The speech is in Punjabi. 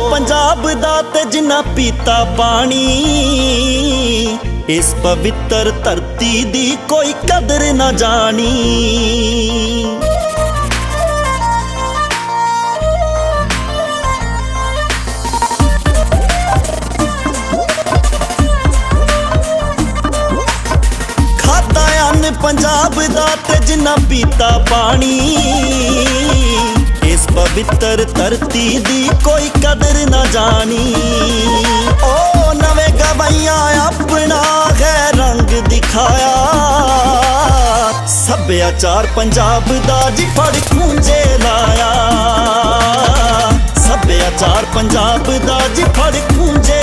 ਪੰਜਾਬ ਦਾ ਤੇ ਜਿਨ੍ਹਾਂ ਪੀਤਾ ਪਾਣੀ, ਇਸ ਪਵਿੱਤਰ ਧਰਤੀ ਦੀ ਕੋਈ ਕਦਰ ਨਾ ਜਾਣੀ। ਖਾਦਾ ਅੰਨ ਪੰਜਾਬ ਦਾ ਤੇ ਜਿਨ੍ਹਾਂ ਪੀਤਾ ਪਾਣੀ ਇਸ ਧਰਤੀ ਦੀ ਕੋਈ ਕਦਰ ਨਾ ਜਾਣੀ। ਓ ਨਵੇਂ ਗਵਈਆਂ ਆਪਣਾ ਹੈ ਰੰਗ ਦਿਖਾਇਆ। ਸੱਭਿਆਚਾਰ ਪੰਜਾਬ ਦਾ ਜੀ ਫੜ ਖੂੰਜੇ ਲਾਇਆ। ਸੱਭਿਆਚਾਰ ਪੰਜਾਬ ਦਾ ਜੀ ਫੜ ਖੂੰਜੇ